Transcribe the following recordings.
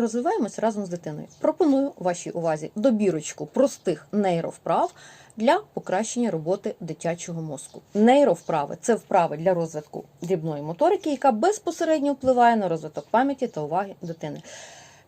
розвиваємось разом з дитиною. Пропоную вашій увазі добірочку простих нейровправ для покращення роботи дитячого мозку. Нейровправи це вправи для розвитку дрібної моторики, яка безпосередньо впливає на розвиток пам'яті та уваги дитини.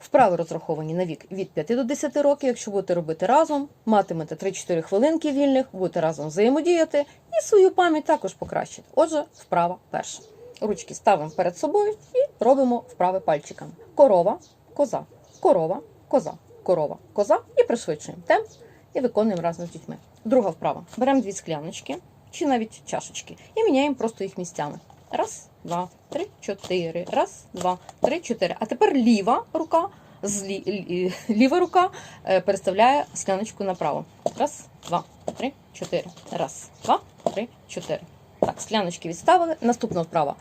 Вправи розраховані на вік від 5 до 10 років. Якщо будете робити разом, матимете 3-4 хвилинки вільних, будете разом взаємодіяти і свою пам'ять також покращити. Отже, вправа перша. Ручки ставимо перед собою і робимо вправи пальчиками. Корова, коза, корова, коза, корова, коза і пришвидшуємо темп і виконуємо разом з дітьми. Друга вправа. Беремо дві скляночки чи навіть чашечки і міняємо просто їх місцями. Раз, два, три, чотири. Раз, два, три, чотири. А тепер ліва рука, злі, ліва рука е, переставляє скляночку направо. Раз, два, три, чотири. Раз, два, три, чотири. Так, скляночки відставили. Наступна вправа.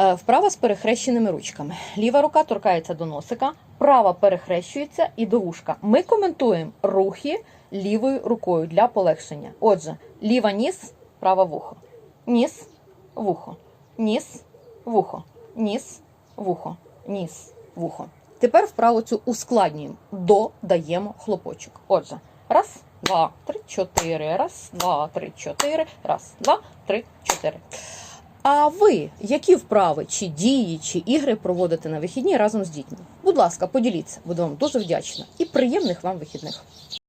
Е, Вправа з перехрещеними ручками. Ліва рука торкається до носика, права перехрещується і до вушка. Ми коментуємо рухи лівою рукою для полегшення. Отже, ліва ніс, права вухо. Ніс, вухо. Ніс, вухо. Ніс, вухо. Ніс, вухо. Тепер вправу цю ускладнюємо. Додаємо хлопочок. Отже, раз, два, три, чотири. Раз, два, три, чотири. Раз, два, три, чотири. А ви які вправи, чи дії, чи ігри проводите на вихідні разом з дітьми? Будь ласка, поділіться, буду вам дуже вдячна і приємних вам вихідних.